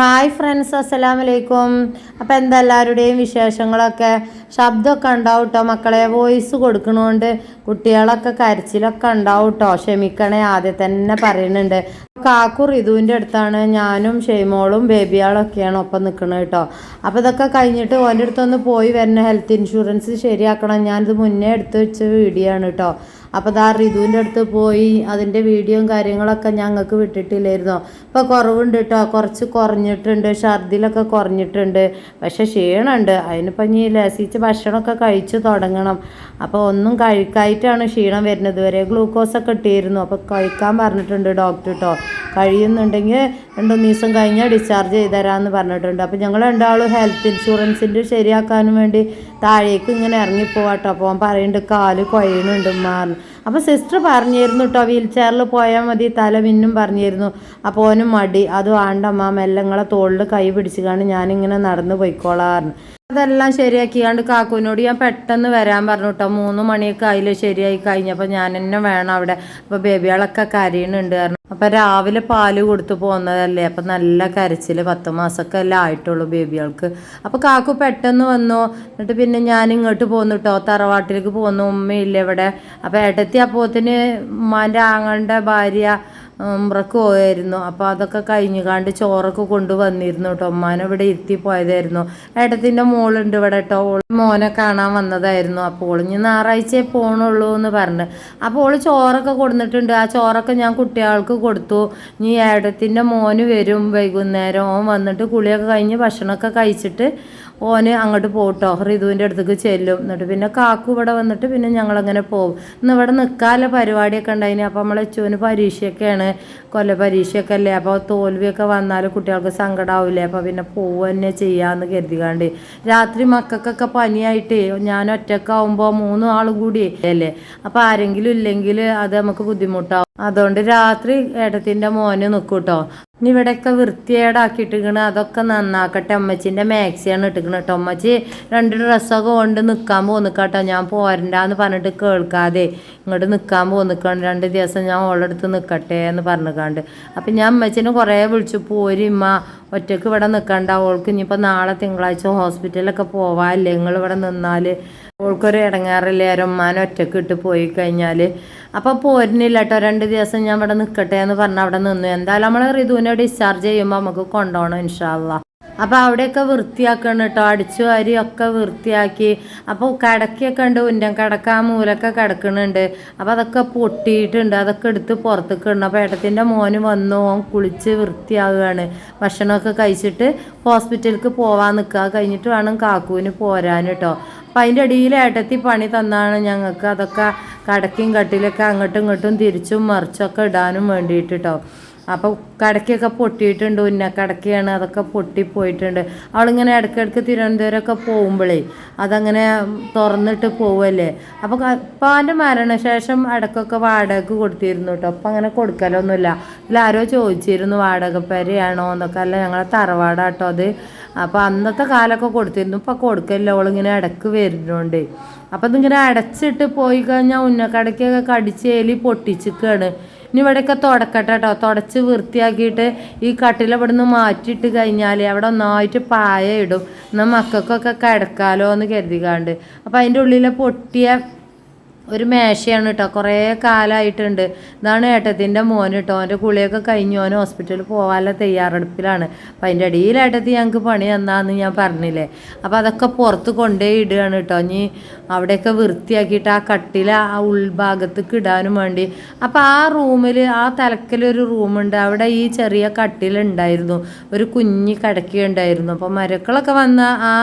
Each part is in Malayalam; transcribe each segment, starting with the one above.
ഹായ് ഫ്രണ്ട്സ് അസ്സലാം വലൈക്കും അപ്പോൾ എന്താ എല്ലാവരുടെയും വിശേഷങ്ങളൊക്കെ? ശബ്ദമൊക്കെ ഉണ്ടാവും കേട്ടോ മക്കളെ വോയിസ് കൊടുക്കണോണ്ട് കുട്ടികളൊക്കെ കരച്ചിലൊക്കെ ഉണ്ടാവും കേട്ടോ ക്ഷമിക്കണേ ആദ്യം തന്നെ പറയുന്നുണ്ട്. കാക്കു റിതുവിന്റെ അടുത്താണ് ഞാനും ഷെയ്മോളും ബേബിയാളൊക്കെയാണ് ഒപ്പം നിൽക്കുന്നത് കേട്ടോ അപ്പോൾ ഇതൊക്കെ കഴിഞ്ഞിട്ട് ഓന്റെ അടുത്തൊന്ന് പോയി വരുന്ന ഹെൽത്ത് ഇൻഷുറൻസ് ശരിയാക്കണം. ഞാനിത് മുന്നേ എടുത്ത് വെച്ച വീഡിയോ ആണ് കേട്ടോ അപ്പോൾ ദാ റിതുവിന്റെ അടുത്ത് പോയി അതിന്റെ വീഡിയോയും കാര്യങ്ങളൊക്കെ ഞങ്ങൾക്ക് വിട്ടിട്ടില്ലായിരുന്നു. ഇപ്പോൾ കുറവുണ്ട് കേട്ടോ കുറച്ച് കുറഞ്ഞിട്ടുണ്ട്. ഛർദിലൊക്കെ കുറഞ്ഞിട്ടുണ്ട്. പക്ഷെ ക്ഷീണമുണ്ട് അതിനിപ്പോൾ ഇനി ലസിച്ച് ഭക്ഷണമൊക്കെ കഴിച്ചു തുടങ്ങണം. അപ്പോൾ ഒന്നും കഴിക്കായിട്ടാണ് ക്ഷീണം വരുന്നത്. വരെ ഗ്ലൂക്കോസൊക്കെ ഇട്ടിരുന്നു അപ്പോൾ കഴിക്കാൻ പറഞ്ഞിട്ടുണ്ട് ഡോക്ടർ കേട്ടോ കഴിയുന്നുണ്ടെങ്കിൽ രണ്ട് ദിവസം കഴിഞ്ഞാൽ ഡിസ്ചാർജ് ചെയ്ത് തരാമെന്ന് പറഞ്ഞിട്ടുണ്ട്. അപ്പോൾ ഞങ്ങൾ രണ്ടാളും ഹെൽത്ത് ഇൻഷുറൻസിന്റെ ശരിയാക്കാനും വേണ്ടി താഴേക്ക് ഇങ്ങനെ ഇറങ്ങിപ്പോവാട്ടോ. അപ്പോൾ അവൻ പറയുന്നുണ്ട് കാൽ കൊയ്യണുണ്ട് മാറുന്നു അപ്പോൾ സിസ്റ്റർ പറഞ്ഞിരുന്നു കേട്ടോ വീൽ ചെയറിൽ പോയാൽ മതി തല മിന്നും പറഞ്ഞിരുന്നു. അപ്പോൾ ഓനും മടി. അത് വേണ്ടമ്മ മെല്ലങ്ങളെ തോളിൽ കൈ പിടിച്ചുകൊണ്ട് ഞാനിങ്ങനെ നടന്ന് പോയിക്കോളാറുണ്ട് അതെല്ലാം ശരിയാക്കിയാണ്ട് കാക്കുവിനോട് ഞാൻ പെട്ടെന്ന് വരാൻ പറഞ്ഞു കേട്ടോ മൂന്ന് മണിയൊക്കെ അതിൽ ശരിയായി കഴിഞ്ഞപ്പോൾ ഞാൻ തന്നെ വേണം അവിടെ. അപ്പോൾ ബേബികളൊക്കെ കരയുന്നുണ്ട് കാരണം അപ്പം രാവിലെ പാൽ കൊടുത്തു പോകുന്നതല്ലേ അപ്പം നല്ല കരച്ചിൽ പത്ത് മാസമൊക്കെ അല്ലേ ആയിട്ടുള്ളൂ ബേബികൾക്ക്. അപ്പോൾ കാക്കു പെട്ടെന്ന് വന്നു. എന്നിട്ട് പിന്നെ ഞാൻ ഇങ്ങോട്ട് പോന്നു കേട്ടോ തറവാട്ടിലേക്ക് പോന്നു. ഉമ്മയില്ല ഇവിടെ. അപ്പോൾ ഏട്ടത്തി അപ്പോത്തിന് ഉമ്മാന്റെ ആങ്ങളുടെ ഭാര്യ ഉമ്രക്ക് പോയായിരുന്നു. അപ്പോൾ അതൊക്കെ കഴിഞ്ഞു കാണ്ട് ചോറൊക്കെ കൊണ്ടുവന്നിരുന്നു കേട്ടോ. ഉമ്മാനെ ഇവിടെ ഇരുത്തി പോയതായിരുന്നു. ഏട്ടത്തിന്റെ മോളുണ്ട് ഇവിടെ കേട്ടോ. ഓൾ മോനെ കാണാൻ വന്നതായിരുന്നു. അപ്പോൾ ഇനി ഞായറാഴ്ചയെ പോകണുള്ളൂ എന്ന് പറഞ്ഞു. അപ്പോൾ ഓൾ ചോറൊക്കെ കൊടുത്തിട്ടുണ്ട് ആ ചോറൊക്കെ ഞാൻ കുട്ടികൾക്ക് കൊടുത്തു. ഇനി ഏട്ടത്തിന്റെ മോന് വരും വൈകുന്നേരം. ഓൻ വന്നിട്ട് കുളിയൊക്കെ കഴിഞ്ഞ് ഭക്ഷണമൊക്കെ കഴിച്ചിട്ട് ഓന് അങ്ങോട്ട് പോട്ടോ റിതുവിന്റെ അടുത്തേക്ക് ചെല്ലും. എന്നിട്ട് പിന്നെ കാക്കു ഇവിടെ വന്നിട്ട് പിന്നെ ഞങ്ങളങ്ങനെ പോകും ഇന്ന് ഇവിടെ നിൽക്കാല്ല പരിപാടിയൊക്കെ ഉണ്ടായിന്. അപ്പോൾ നമ്മളെ അച്ചുവിന് പരീക്ഷയൊക്കെയാണ് കൊല്ല പരീക്ഷയൊക്കെ അല്ലേ? അപ്പോൾ തോൽവിയൊക്കെ വന്നാൽ കുട്ടികൾക്ക് സങ്കടമാവില്ലേ അപ്പോൾ പിന്നെ പോവുക തന്നെ ചെയ്യാമെന്ന് കരുതികാണ്ട് രാത്രി മക്കൾക്കൊക്കെ പനിയായിട്ട് ഞാൻ ഒറ്റക്കാവുമ്പോൾ മൂന്ന് ആളും കൂടി അല്ലേ? അപ്പോൾ ആരെങ്കിലും ഇല്ലെങ്കിൽ അത് നമുക്ക് ബുദ്ധിമുട്ടാവും. അതുകൊണ്ട് രാത്രി ഏട്ടത്തിന്റെ മോന് നിൽക്കും കേട്ടോ ഇനി ഇവിടെയൊക്കെ വൃത്തിയേടാക്കിയിട്ടിക്കണ് അതൊക്കെ നന്നാക്കട്ടെ. അമ്മച്ചിന്റെ മാക്സിയാണ് ഇട്ടിക്കണ കേട്ടോ. അമ്മച്ചി രണ്ട് ഡ്രസ്സൊക്കെ കൊണ്ട് നിൽക്കാൻ പോന്നിക്കാട്ടോ ഞാൻ പോരണ്ടാന്ന് പറഞ്ഞിട്ട് കേൾക്കാതെ ഇങ്ങോട്ട് നിൽക്കാൻ പോന്നിക്കാണ് രണ്ട് ദിവസം ഞാൻ ഓളെടുത്ത് നിൽക്കട്ടെ എന്ന് പറഞ്ഞിക്കാണ്ട് അപ്പം ഞാൻ അമ്മച്ചിനെ കുറേ വിളിച്ചു. പോരി ഇമ്മ ഒറ്റയ്ക്ക് ഇവിടെ നിൽക്കണ്ട ഓൾക്ക് ഇനിയിപ്പോൾ നാളെ തിങ്കളാഴ്ച ഹോസ്പിറ്റലിലൊക്കെ പോവാല്ലേ? നിങ്ങൾ ഇവിടെ നിന്നാൽ ഓൾക്കൊരു ഇടങ്ങാറില്ലേ? ഉമ്മാനെ ഒറ്റയ്ക്ക് ഇട്ട് പോയി കഴിഞ്ഞാൽ അപ്പോൾ പോരുന്നില്ല കേട്ടോ രണ്ട് ദിവസം ഞാൻ ഇവിടെ നിൽക്കട്ടെ എന്ന് പറഞ്ഞ് അവിടെ നിന്നു. എന്തായാലും നമ്മൾ ഋതുവിനെ ഡിസ്ചാർജ് ചെയ്യുമ്പോൾ നമുക്ക് കൊണ്ടുപോകണം ഇൻഷാല്ല അപ്പോൾ അവിടെയൊക്കെ വൃത്തിയാക്കണം കേട്ടോ അടിച്ചു വാരി ഒക്കെ വൃത്തിയാക്കി. അപ്പോൾ കിടക്കൊക്കെ ഉണ്ട് ഉന്നം കിടക്ക ആ മൂലൊക്കെ കിടക്കണുണ്ട് അപ്പോൾ അതൊക്കെ പൊട്ടിയിട്ടുണ്ട് അതൊക്കെ എടുത്ത് പുറത്തേക്ക് ഇടണം. അപ്പോൾ ഏട്ടത്തിന്റെ മോന് വന്നു ഓൻ കുളിച്ച് വൃത്തിയാവുകയാണ്. ഭക്ഷണമൊക്കെ കഴിച്ചിട്ട് ഹോസ്പിറ്റലിലേക്ക് പോവാൻ നിൽക്കുക കഴിഞ്ഞിട്ട് വേണം കാക്കുവിന് പോരാൻ കേട്ടോ അപ്പം അതിന്റെ ഇടയിൽ ഏട്ടത്തി പണി തന്നാണ് ഞങ്ങൾക്ക്. അതൊക്കെ കടക്കും കട്ടിലൊക്കെ അങ്ങോട്ടും ഇങ്ങോട്ടും തിരിച്ചും മറിച്ചൊക്കെ ഇടാനും വേണ്ടിയിട്ട് കേട്ടോ അപ്പോൾ കടക്കൊക്കെ പൊട്ടിയിട്ടുണ്ട് ഉന്ന കടക്കയാണ് അതൊക്കെ പൊട്ടിപ്പോയിട്ടുണ്ട്. അവളിങ്ങനെ ഇടയ്ക്കിടയ്ക്ക് തിരുവനന്തപുരമൊക്കെ പോകുമ്പോഴേ അതങ്ങനെ തുറന്നിട്ട് പോവല്ലേ? അപ്പോൾ ഉപ്പാന്റെ മരണശേഷം ഇടയ്ക്കൊക്കെ വാടകയ്ക്ക് കൊടുത്തിരുന്നു കേട്ടോ അപ്പം അങ്ങനെ കൊടുക്കലൊന്നുമില്ല. ഇതിലാരോ ചോദിച്ചിരുന്നു വാടക എന്നൊക്കെ. അല്ല ഞങ്ങളെ തറവാടാട്ടോ അത്. അപ്പോൾ അന്നത്തെ കാലമൊക്കെ കൊടുത്തിരുന്നു. ഇപ്പം കൊടുക്കല്ല അവളിങ്ങനെ ഇടയ്ക്ക് വരുന്നുണ്ട്. അപ്പം ഇങ്ങനെ അടച്ചിട്ട് പോയി കഴിഞ്ഞാൽ ഉന്നക്കടയ്ക്കൊക്കെ കടിച്ച് എലി പൊട്ടിച്ചിക്കാണ്. ഇനി ഇവിടെയൊക്കെ തുടക്കട്ടെ കേട്ടോ തുടച്ച് വൃത്തിയാക്കിയിട്ട് ഈ കട്ടിൽ ഇവിടെ നിന്ന് മാറ്റിയിട്ട് കഴിഞ്ഞാൽ അവിടെ ഒന്നായിട്ട് പായ ഇടും. എന്നാൽ മക്കൾക്കൊക്കെ കിടക്കാലോ എന്ന് കരുതിക്കാണ്ട്. അപ്പം അതിന്റെ ഉള്ളിലെ പൊട്ടിയ ഒരു മേശയാണ് കേട്ടോ കുറേ കാലമായിട്ടുണ്ട് ഇതാണ് ഏട്ടത്തിന്റെ മോൻ കേട്ടോ അവന്റെ കുളിയൊക്കെ കഴിഞ്ഞു അവൻ ഹോസ്പിറ്റലിൽ പോകാനുള്ള തയ്യാറെടുപ്പിലാണ്. അപ്പം അതിന്റെ ഇടയിൽ ഏട്ടത്തി ഞങ്ങൾക്ക് പണി തന്നാന്ന് ഞാൻ പറഞ്ഞില്ലേ. അപ്പോൾ അതൊക്കെ പുറത്ത് കൊണ്ടേ ഇടുകയാണ് കേട്ടോ ഇനി അവിടെയൊക്കെ വൃത്തിയാക്കിയിട്ട് ആ കട്ടിൽ ആ ഉൾഭാഗത്തേക്ക് ഇടാനും വേണ്ടി. അപ്പോൾ ആ റൂമിൽ ആ തലക്കലൊരു റൂമുണ്ട്. അവിടെ ഈ ചെറിയ കട്ടിലുണ്ടായിരുന്നു. ഒരു കുഞ്ഞി കിടക്കുകയുണ്ടായിരുന്നു. അപ്പോൾ മരക്കളൊക്കെ വന്ന ആ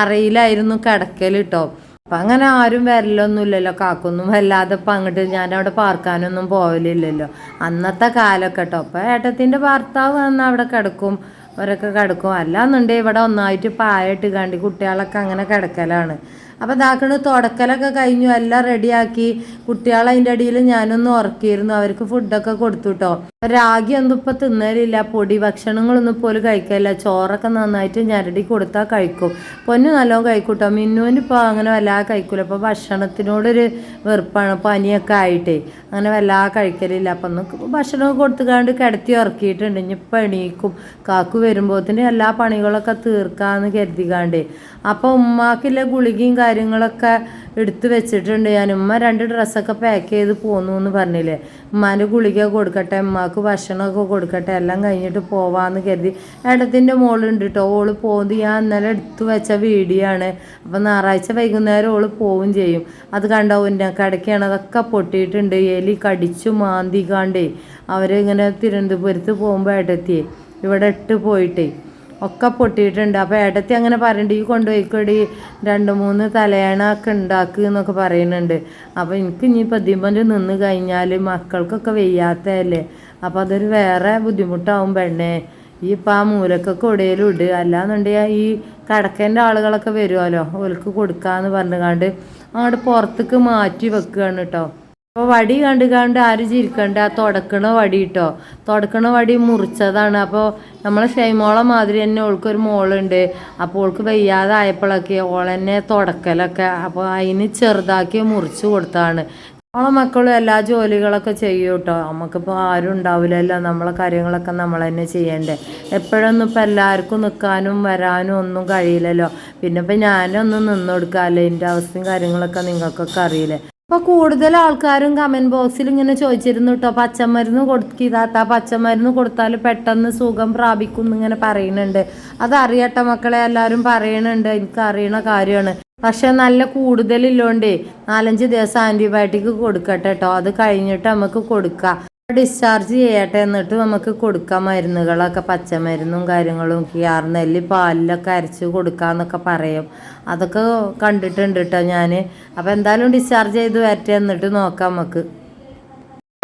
അറയിലായിരുന്നു കിടക്കൽ കേട്ടോ അപ്പം അങ്ങനെ ആരും വരലൊന്നുമില്ലല്ലോ കാക്കൊന്നും വല്ലാതെ ഇപ്പം അങ്ങോട്ട് അവിടെ പാർക്കാനൊന്നും പോവലില്ലല്ലോ. അന്നത്തെ കാലമൊക്കെ കേട്ടോ അപ്പം ഏട്ടത്തിന്റെ ഭർത്താവ് വന്ന് അവിടെ കിടക്കും അവരൊക്കെ കിടക്കും. അല്ലാന്നുണ്ടെങ്കിൽ ഇവിടെ ഒന്നായിട്ട് പായട്ട് കണ്ടി കുട്ടികളൊക്കെ അങ്ങനെ കിടക്കലാണ്. അപ്പോൾ ഇതാക്കണ് തുടക്കലൊക്കെ കഴിഞ്ഞു എല്ലാം റെഡിയാക്കി കുട്ടികളെ അതിന്റെ അടിയിൽ ഞാനൊന്ന് ഉറക്കിയിരുന്നു. അവർക്ക് ഫുഡൊക്കെ കൊടുത്തു കേട്ടോ രാഗി ഒന്നും ഇപ്പം തിന്നലില്ല പൊടി ഭക്ഷണങ്ങളൊന്നും പോലും കഴിക്കില്ല ചോറൊക്കെ നന്നായിട്ട് ഞരടി കൊടുത്താൽ കഴിക്കും. പൊന്നു നല്ലോണം കഴിക്കൂട്ടോ. മിന്നുവിന് ഇപ്പോൾ അങ്ങനെ വല്ലാതെ കഴിക്കൂല. അപ്പോൾ ഭക്ഷണത്തിനോടൊരു വെറുപ്പാണ്. പനിയൊക്കെ ആയിട്ടേ അങ്ങനെ വല്ലാതെ കഴിക്കലില്ല. അപ്പം ഒന്ന് ഭക്ഷണമൊക്കെ കൊടുത്തുകാണ്ട് കിടത്തി ഉറക്കിയിട്ടുണ്ട്. ഇനിയിപ്പോൾ എണീക്കും. കാക്കു വരുമ്പോഴത്തേന് എല്ലാ പണികളൊക്കെ തീർക്കാമെന്ന് കരുതികാണ്ടേ. അപ്പോൾ ഉമ്മാക്കില്ല ഗുളികയും കാര്യങ്ങളൊക്കെ എടുത്ത് വെച്ചിട്ടുണ്ട്. ഞാൻ ഉമ്മ രണ്ട് ഡ്രസ്സൊക്കെ പാക്ക് ചെയ്ത് പോന്നു എന്ന് പറഞ്ഞില്ലേ? ഉമ്മാന്റെ ഗുളിക കൊടുക്കട്ടെ ഉമ്മാക്ക് ഭക്ഷണമൊക്കെ കൊടുക്കട്ടെ എല്ലാം കഴിഞ്ഞിട്ട് പോവാന്ന് കരുതി. ഏട്ടത്തിന്റെ മോളുണ്ട് കേട്ടോ ഓൾ പോകുന്നത് ഞാൻ ഇന്നലെ എടുത്തു വെച്ച വീഡിയോ ആണ്. അപ്പം ഞായറാഴ്ച വൈകുന്നേരം ഓൾ പോവും ചെയ്യും. അത് കണ്ടോ ഉന്ന കിടക്കുകയാണ് അതൊക്കെ പൊട്ടിയിട്ടുണ്ട്. എലി കടിച്ചു മാന്തികാണ്ടേ അവരിങ്ങനെ തിരുവനന്തപുരത്ത് പോകുമ്പോൾ ഏട്ടത്തിയെ. ഇവിടെ ഇട്ട് പോയിട്ടേ. ഒക്കെ പൊട്ടിയിട്ടുണ്ട്. അപ്പോൾ ഏട്ടത്തി അങ്ങനെ പറയുന്നുണ്ട് ഈ കൊണ്ടുപോയിക്കൊടി രണ്ട് മൂന്ന് തലയണ ഒക്കെ ഉണ്ടാക്കുക എന്നൊക്കെ പറയുന്നുണ്ട്. അപ്പോൾ എനിക്ക് ഇനി പതിമൂന്ന് നിന്ന് കഴിഞ്ഞാൽ മക്കൾക്കൊക്കെ വെയ്യാത്തതല്ലേ? അപ്പോൾ അതൊരു വേറെ ബുദ്ധിമുട്ടാവും പെണ്ണേ. ഈ ഇപ്പം ആ മൂലക്കൊക്കെ എവിടെയെങ്കിലും ഇട്. അല്ലാന്നുണ്ടെങ്കിൽ ഈ കടക്കേന്റെ ആളുകളൊക്കെ വരുമല്ലോ ഓൽക്ക് കൊടുക്കാന്ന് പറഞ്ഞുകൊണ്ട് അങ്ങോട്ട് പുറത്തേക്ക് മാറ്റി വെക്കുകയാണ് കേട്ടോ അപ്പോൾ വടി കണ്ട് കണ്ട് ആരും ചിരിക്കണ്ട? ആ തുടക്കണ വടി കേട്ടോ തുടക്കണ വടി മുറിച്ചതാണ്. അപ്പോൾ നമ്മളെ ഷൈമോളെ മാതിരി തന്നെ ഓൾക്കൊരു മോളുണ്ട്. അപ്പോൾ ഓൾക്ക് വയ്യാതെ ആയപ്പോഴൊക്കെ ഓളെന്നെ തുടക്കലൊക്കെ അപ്പോൾ അതിന് ചെറുതാക്കി മുറിച്ച് കൊടുത്താണ്. നമ്മളെ മക്കളും എല്ലാ ജോലികളൊക്കെ ചെയ്യും കേട്ടോ നമുക്കിപ്പോൾ ആരും ഉണ്ടാവില്ലല്ലോ നമ്മളെ കാര്യങ്ങളൊക്കെ നമ്മൾ തന്നെ ചെയ്യണ്ടേ. എപ്പോഴൊന്നും ഇപ്പം എല്ലാവർക്കും നിൽക്കാനും വരാനും ഒന്നും കഴിയില്ലല്ലോ. പിന്നെ ഇപ്പം ഞാനൊന്നും നിന്നു കൊടുക്കാമല്ലോ എന്റെ അവസ്ഥയും കാര്യങ്ങളൊക്കെ നിങ്ങൾക്കൊക്കെ അറിയില്ലേ? അപ്പോൾ കൂടുതൽ ആൾക്കാരും കമന്റ് ബോക്സിൽ ഇങ്ങനെ ചോദിച്ചിരുന്നു കേട്ടോ പച്ചമരുന്ന് കൊടുക്കിതാത്ത പച്ചമരുന്ന് കൊടുത്താൽ പെട്ടെന്ന് സുഖം പ്രാപിക്കും എന്നിങ്ങനെ പറയുന്നുണ്ട്. അതറിയട്ടെ മക്കളെ എല്ലാവരും പറയണുണ്ട് എനിക്ക് അറിയണ കാര്യമാണ്. പക്ഷെ നല്ല കൂടുതലുള്ളതുകൊണ്ട് നാലഞ്ച് ദിവസം ആന്റിബയോട്ടിക് കൊടുക്കട്ടെ കേട്ടോ അത് കഴിഞ്ഞിട്ട് നമുക്ക് കൊടുക്കാം. ഡിസ്ചാർജ് ചെയ്യട്ടെ എന്നിട്ട് നമുക്ക് കൊടുക്കാം മരുന്നുകളൊക്കെ പച്ചമരുന്നും കാര്യങ്ങളും കിയാർനെല്ലി പാലിലൊക്കെ അരച്ച് കൊടുക്കാന്നൊക്കെ പറയും. അതൊക്കെ കണ്ടിട്ടുണ്ട് കേട്ടോ ഞാൻ അപ്പോൾ എന്തായാലും ഡിസ്ചാർജ് ചെയ്ത് വരട്ടെ എന്നിട്ട് നോക്കാം നമുക്ക്.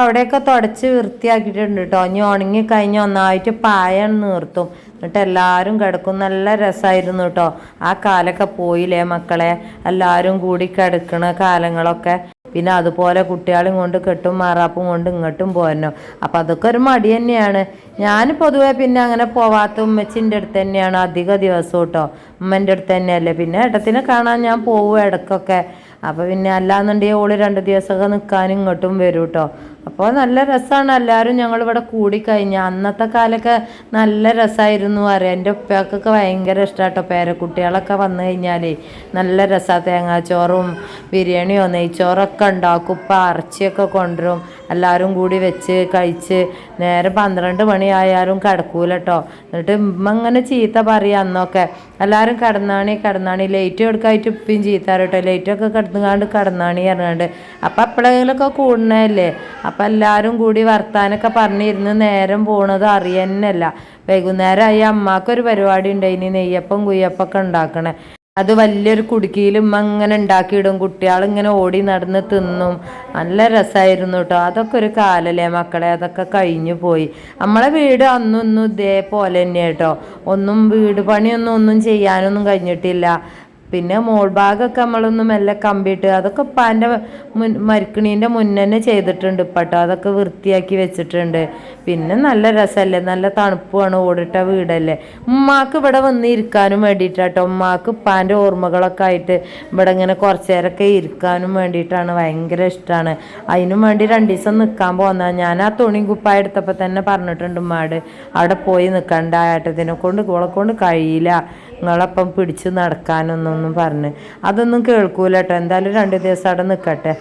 അവിടെയൊക്കെ തുടച്ച് വൃത്തിയാക്കിയിട്ടുണ്ട് കേട്ടോ ഇനി ഉണങ്ങി കഴിഞ്ഞ് ഒന്നായിട്ട് പായം നിർത്തും. എന്നിട്ട് എല്ലാവരും കിടക്കും. നല്ല രസമായിരുന്നു കേട്ടോ ആ കാലൊക്കെ പോയില്ലേ മക്കളെ? എല്ലാവരും കൂടി കിടക്കണ കാലങ്ങളൊക്കെ. പിന്നെ അതുപോലെ കുട്ടികളും കൊണ്ട് കെട്ടും മാറാപ്പും കൊണ്ട് ഇങ്ങോട്ടും പോരണോ അപ്പം അതൊക്കെ ഒരു മടി തന്നെയാണ്. ഞാൻ പൊതുവെ പിന്നെ അങ്ങനെ പോവാത്ത ഉമ്മച്ചിന്റെ അടുത്ത് തന്നെയാണ് അധിക ദിവസം കേട്ടോ ഉമ്മന്റെ അടുത്ത് തന്നെയല്ലേ. പിന്നെ ഇടത്തിനെ കാണാൻ ഞാൻ പോവും ഇടയ്ക്കൊക്കെ. അപ്പോൾ പിന്നെ അല്ലാന്നുണ്ടെങ്കിൽ ഓൾ രണ്ട് ദിവസമൊക്കെ നിൽക്കാനും ഇങ്ങോട്ടും വരും കേട്ടോ അപ്പോൾ നല്ല രസമാണ് എല്ലാവരും ഞങ്ങളിവിടെ കൂടിക്കഴിഞ്ഞ. അന്നത്തെ കാലൊക്കെ നല്ല രസമായിരുന്നു അറിയാം എന്റെ ഉപ്പയൊക്കെ ഭയങ്കര ഇഷ്ടമാട്ടോ പേരക്കുട്ടികളൊക്കെ വന്നു കഴിഞ്ഞാലേ. നല്ല രസമാണ് തേങ്ങാച്ചോറും ബിരിയാണിയോ നെയ്ച്ചോറൊക്കെ ഉണ്ടാക്കും. ഉപ്പ ഇറച്ചിയൊക്കെ കൊണ്ടുവരും. എല്ലാവരും കൂടി വെച്ച് കഴിച്ച് നേരെ പന്ത്രണ്ട് മണിയായാലും കിടക്കൂല കേട്ടോ എന്നിട്ട് ഉമ്മ ഇങ്ങനെ ചീത്ത പറയുക അന്നൊക്കെ. എല്ലാവരും കിടന്നാണി കിടന്നാണി. ലൈറ്റ് എടുക്കായിട്ട് ഉപ്പയും ചീത്ത കേട്ടോ ലേറ്റൊക്കെ കിടന്നുകാണ്ട് കടന്നാണി പറഞ്ഞാണ്ട്. അപ്പം അപ്പളകളൊക്കെ കൂടണല്ലേ അപ്പം എല്ലാവരും കൂടി വർത്താനൊക്കെ പറഞ്ഞിരുന്ന് നേരം പോണത് അറിയന്നല്ല. വൈകുന്നേരമായി അമ്മക്കൊരു പരിപാടി ഉണ്ടായിനി നെയ്യപ്പം കുയ്യപ്പൊക്കെ ഉണ്ടാക്കണേ അത് വലിയൊരു കുടുക്കിയിലും അങ്ങനെ ഉണ്ടാക്കിയിടും കുട്ടികളിങ്ങനെ ഓടി നടന്ന് തിന്നും. നല്ല രസമായിരുന്നു കേട്ടോ അതൊക്കെ ഒരു കാലല്ലേ മക്കളെ? അതൊക്കെ കഴിഞ്ഞു പോയി. നമ്മളെ വീട് അന്നൊന്നും ഇതേപോലെ തന്നെ കേട്ടോ ഒന്നും വീട് പണിയൊന്നും ഒന്നും ചെയ്യാനൊന്നും കഴിഞ്ഞിട്ടില്ല. പിന്നെ മോൾ ഭാഗമൊക്കെ നമ്മളൊന്നും മെല്ലെ കമ്പിയിട്ട് അതൊക്കെ ഉപ്പാന്റെ മുൻ മരിക്കണീന്റെ മുന്നേ ചെയ്തിട്ടുണ്ട് ഇപ്പട്ടോ. അതൊക്കെ വൃത്തിയാക്കി വെച്ചിട്ടുണ്ട്. പിന്നെ നല്ല രസമല്ലേ? നല്ല തണുപ്പുമാണ് ഓടിട്ട വീടല്ലേ? ഉമ്മാക്ക് ഇവിടെ വന്ന് ഇരിക്കാനും വേണ്ടിയിട്ടാട്ടോ. ഉമ്മാക്ക് ഉപ്പാന്റെ ഓർമ്മകളൊക്കെ ആയിട്ട് ഇവിടെ ഇങ്ങനെ കുറച്ച് നേരമൊക്കെ ഇരിക്കാനും വേണ്ടിയിട്ടാണ് ഭയങ്കര ഇഷ്ടമാണ് അതിനും വേണ്ടി രണ്ട് ദിവസം നിൽക്കാൻ പോകുന്ന ഞാൻ ആ തുണി കുപ്പായ എടുത്തപ്പോൾ തന്നെ പറഞ്ഞിട്ടുണ്ട് ഉമ്മാട് അവിടെ പോയി നിൽക്കണ്ട ഏട്ടത്തിനെ കൊണ്ട് ഇവളെ കൊണ്ട് കഴിയില്ല. നിങ്ങളപ്പം പിടിച്ച് നടക്കാനൊന്നൊന്നും പറഞ്ഞ്. അതൊന്നും കേൾക്കൂല കേട്ടോ എന്തായാലും രണ്ട് ദിവസം അവിടെ നിൽക്കട്ടെ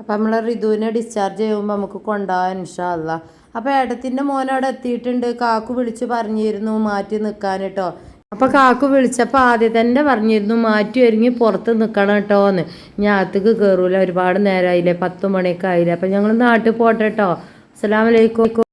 അപ്പം നമ്മൾ റിതുവിനെ ഡിസ്ചാർജ് ചെയ്യുമ്പോൾ നമുക്ക് കൊണ്ടുപോകാൻ ഇൻഷാല്ല അപ്പോൾ ഏട്ടത്തിന്റെ മോൻ അവിടെ എത്തിയിട്ടുണ്ട്. കാക്കു വിളിച്ച് പറഞ്ഞിരുന്നു മാറ്റി നിൽക്കാൻ കേട്ടോ അപ്പോൾ കാക്കു വിളിച്ചപ്പോൾ ആദ്യം തന്നെ പറഞ്ഞിരുന്നു മാറ്റി ഒരുങ്ങി പുറത്ത് നിൽക്കണം കേട്ടോ എന്ന് ഞാൻ അകത്തേക്ക് കയറൂല ഒരുപാട് നേരമായില്ലേ പത്ത് മണിയൊക്കെ ആയില്ലേ. അപ്പം ഞങ്ങൾ നാട്ടിൽ പോട്ടെ കേട്ടോ അസ്സലാമലൈക്കും